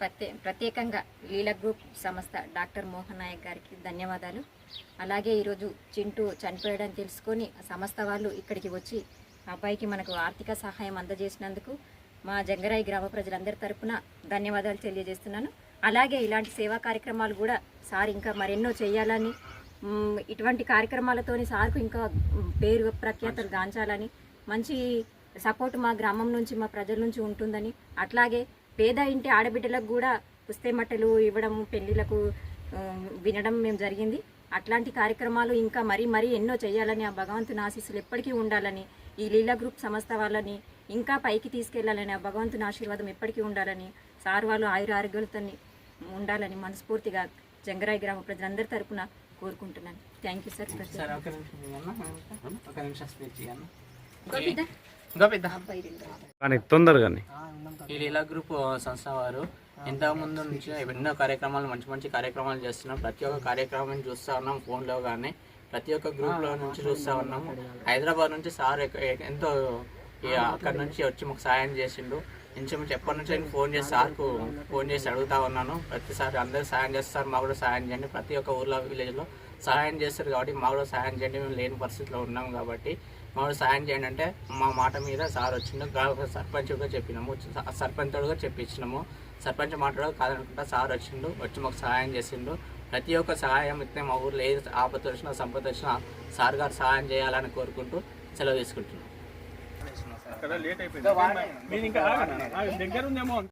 ప్రత్యే ప్రత్యేకంగా లీల గ్రూప్ సంస్థ డాక్టర్ మోహన్ నాయక్ గారికి ధన్యవాదాలు. అలాగే ఈరోజు చింటూ చనిపోయాడని తెలుసుకొని సంస్థ వాళ్ళు ఇక్కడికి వచ్చి అబ్బాయికి మనకు ఆర్థిక సహాయం అందజేసినందుకు మా జంగరాయి గ్రామ ప్రజలందరి తరపున ధన్యవాదాలు తెలియజేస్తున్నాను. అలాగే ఇలాంటి సేవా కార్యక్రమాలు కూడా సార్ ఇంకా మరెన్నో చేయాలని ఇటువంటి కార్యక్రమాలతోని సార్కు ఇంకా పేరు ప్రఖ్యాతలు గాంచాలని మంచి సపోర్ట్ మా గ్రామం నుంచి మా ప్రజల నుంచి ఉంటుందని అట్లాగే పేద ఇంటి ఆడబిడ్డలకు కూడా పుస్తెమట్టలు ఇవ్వడం పెళ్ళిలకు ఆ, వినడం మేము జరిగింది. అట్లాంటి కార్యక్రమాలు ఇంకా మరీ మరీ ఎన్నో చేయాలని ఆ భగవంతుని ఆశీస్సులు ఎప్పటికీ ఉండాలని ఈ లీలా గ్రూప్ సంస్థ వాళ్ళని ఇంకా పైకి తీసుకెళ్ళాలని ఆ భగవంతుని ఆశీర్వాదం ఎప్పటికీ ఉండాలని సార్ వాళ్ళు ఆయుర ఆరోగ్యాలతో ఉండాలని మనస్ఫూర్తిగా జంగరాయి గ్రామ ప్రజలందరి తరపున కోరుకుంటున్నాను. థ్యాంక్ యూ సార్ కానీ తొందరగానే ఈ లీలా గ్రూప్ సంస్థ వారు ఇంతకు ముందు నుంచి ఎన్నో కార్యక్రమాలు మంచి మంచి కార్యక్రమాలు చేస్తున్నాం. ప్రతి ఒక్క కార్యక్రమం చూస్తూ ఉన్నాం ఫోన్లో కానీ ప్రతి ఒక్క గ్రూప్లో నుంచి చూస్తూ ఉన్నాము. హైదరాబాద్ నుంచి సార్ ఎంతో అక్కడ నుంచి వచ్చి మాకు సాయం చేసిండు. ఇంచుమించు ఎప్పటి నుంచి నేను ఫోన్ చేసి సార్కు ఫోన్ చేసి అడుగుతా ఉన్నాను. ప్రతిసారి అందరూ సాయం చేస్తారు మాకు కూడా సాయం చేయండి. ప్రతి ఒక్క ఊర్లో విలేజ్లో సహాయం చేస్తారు కాబట్టి మాకు కూడా సహాయం చేయండి. మేము లేని పరిస్థితిలో ఉన్నాం కాబట్టి మాకు సహాయం చేయండి అంటే మా మాట మీద సార్ వచ్చిండు. సర్పంచ్ కూడా చెప్పినాము. సర్పంచ్ కూడా చెప్పించినాము సర్పంచ్ మాట్లాడదు కాదనుకుంటా సార్ వచ్చిండు. వచ్చి మాకు సహాయం చేసిండు. ప్రతి ఒక్క సహాయం ఇస్తే మా ఊర్లో ఏది ఆపద వచ్చినా సంపద వచ్చినా సార్ గారు సహాయం చేయాలని కోరుకుంటూ సెలవు తీసుకుంటున్నాం. అక్కడ లేట్ అయిపోయింది. మీరు ఇంకా. దగ్గర ఉందేమో